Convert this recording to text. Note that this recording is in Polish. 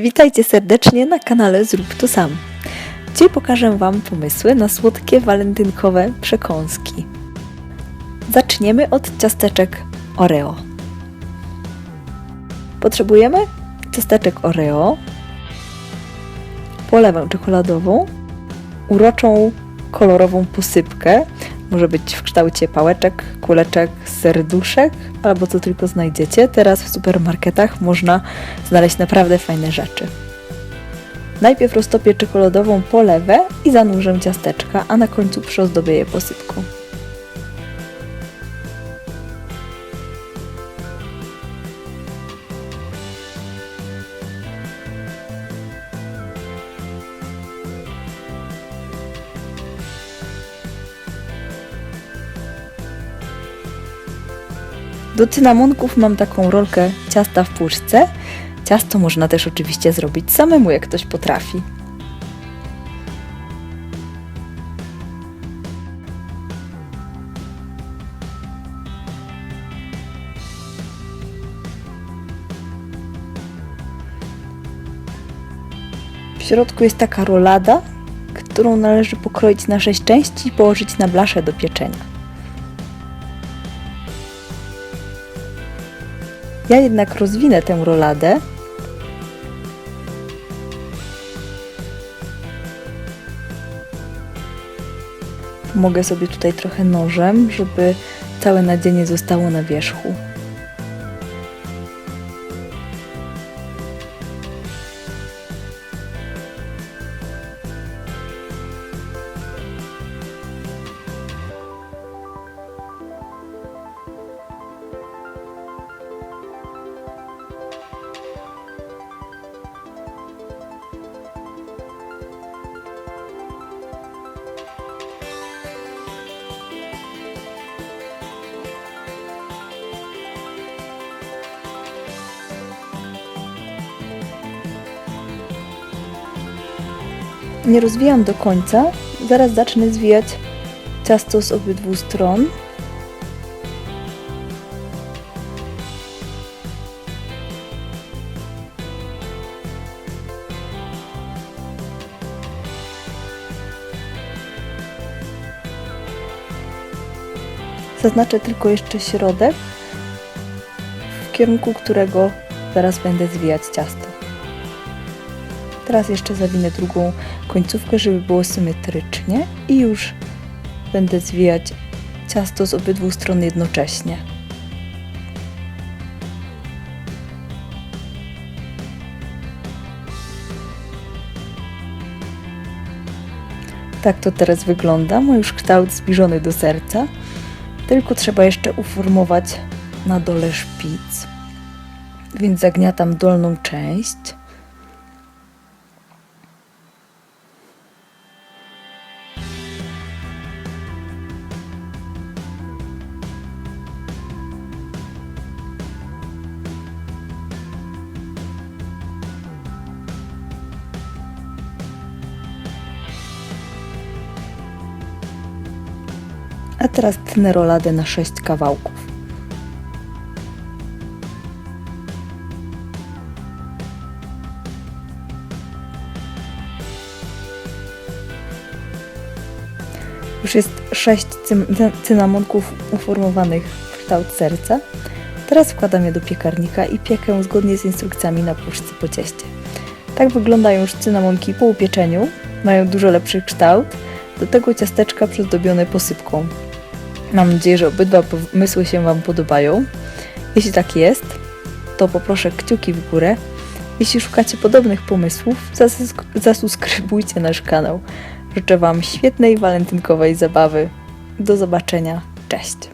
witajcie serdecznie na kanale Zrób to sam. Dzisiaj pokażę Wam pomysły na słodkie walentynkowe przekąski. Zaczniemy od ciasteczek Oreo. Potrzebujemy ciasteczek Oreo, polewę czekoladową, uroczą kolorową posypkę. Może być w kształcie pałeczek, kuleczek, serduszek albo co tylko znajdziecie. Teraz w supermarketach można znaleźć naprawdę fajne rzeczy. Najpierw roztopię czekoladową polewę i zanurzę ciasteczka, a na końcu przyozdobię je posypką. Do cynamonków mam taką rolkę ciasta w puszce. Ciasto można też oczywiście zrobić samemu, jak ktoś potrafi. W środku jest taka rolada, którą należy pokroić na sześć części i położyć na blaszę do pieczenia. Ja jednak rozwinę tę roladę. Mogę sobie tutaj trochę nożem, żeby całe nadzienie zostało na wierzchu. Nie rozwijam do końca. Zaraz zacznę zwijać ciasto z obydwu stron. Zaznaczę tylko jeszcze środek, w kierunku którego zaraz będę zwijać ciasto. Teraz jeszcze zawinę drugą końcówkę, żeby było symetrycznie i już będę zwijać ciasto z obydwu stron jednocześnie. Tak to teraz wygląda. Ma już kształt zbliżony do serca. Tylko trzeba jeszcze uformować na dole szpic. Więc zagniatam dolną część. A teraz tnę roladę na 6 kawałków. Już jest 6 cynamonków uformowanych w kształt serca. Teraz wkładam je do piekarnika i piekę zgodnie z instrukcjami na puszce po cieście. Tak wyglądają już cynamonki po upieczeniu. Mają dużo lepszy kształt. Do tego ciasteczka przyozdobione posypką. Mam nadzieję, że obydwa pomysły się Wam podobają. Jeśli tak jest, to poproszę kciuki w górę. Jeśli szukacie podobnych pomysłów, zasubskrybujcie nasz kanał. Życzę Wam świetnej walentynkowej zabawy. Do zobaczenia. Cześć!